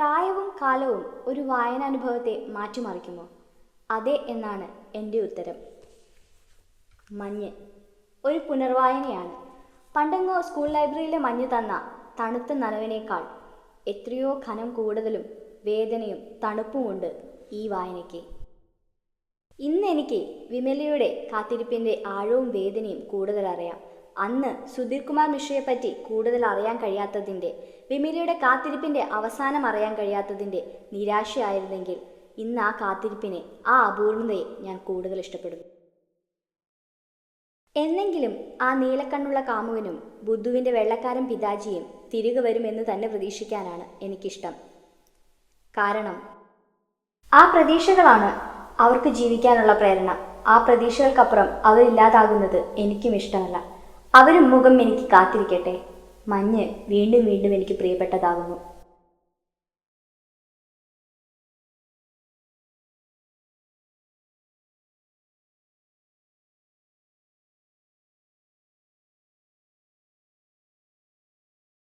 കാലവും ഒരു വായനാനുഭവത്തെ മാറ്റിമറിക്കുമോ അതെ എന്നാണ് എന്റെ ഉത്തരം. മഞ്ഞ്. ഒരു പുനർവായനയാണ്. പണ്ടെങ്ങോ സ്കൂൾ ലൈബ്രറിയിലെ മഞ്ഞ് തന്ന തണുത്ത നനവിനേക്കാൾ എത്രയോ ഖനം കൂടുതലും വേദനയും തണുപ്പുമുണ്ട് ഈ വായനയ്ക്ക്. ഇന്ന് എനിക്ക് വിമലയുടെ കാത്തിരിപ്പിന്റെ ആഴവും വേദനയും കൂടുതൽ അറിയാം അന്ന് സുധീർ കുമാർ മിശ്രയെപ്പറ്റി കൂടുതൽ അറിയാൻ കഴിയാത്തതിന്റെ വിമലയുടെ കാത്തിരിപ്പിന്റെ അവസാനം അറിയാൻ കഴിയാത്തതിന്റെ നിരാശയായിരുന്നെങ്കിൽ ഇന്ന് ആ കാത്തിരിപ്പിനെ ആ അപൂർണതയെ ഞാൻ കൂടുതൽ ഇഷ്ടപ്പെടുന്നു. എന്നെങ്കിലും ആ നീലക്കണ്ണുള്ള കാമുകനും ബുദ്ധുവിന്റെ വെള്ളക്കാരൻ പിതാജിയും തിരികെ വരുമെന്ന് തന്നെ പ്രതീക്ഷിക്കാനാണ് എനിക്കിഷ്ടം. കാരണം ആ പ്രതീക്ഷകളാണ് അവർക്ക് ജീവിക്കാനുള്ള പ്രേരണ. ആ പ്രതീക്ഷകൾക്കപ്പുറം അവരില്ലാതാകുന്നത് എനിക്കും ഇഷ്ടമല്ല. അവരും മുഖം എനിക്ക് കാത്തിരിക്കട്ടെ. മഞ്ഞ് വീണ്ടും വീണ്ടും എനിക്ക് പ്രിയപ്പെട്ടതാകുന്നു.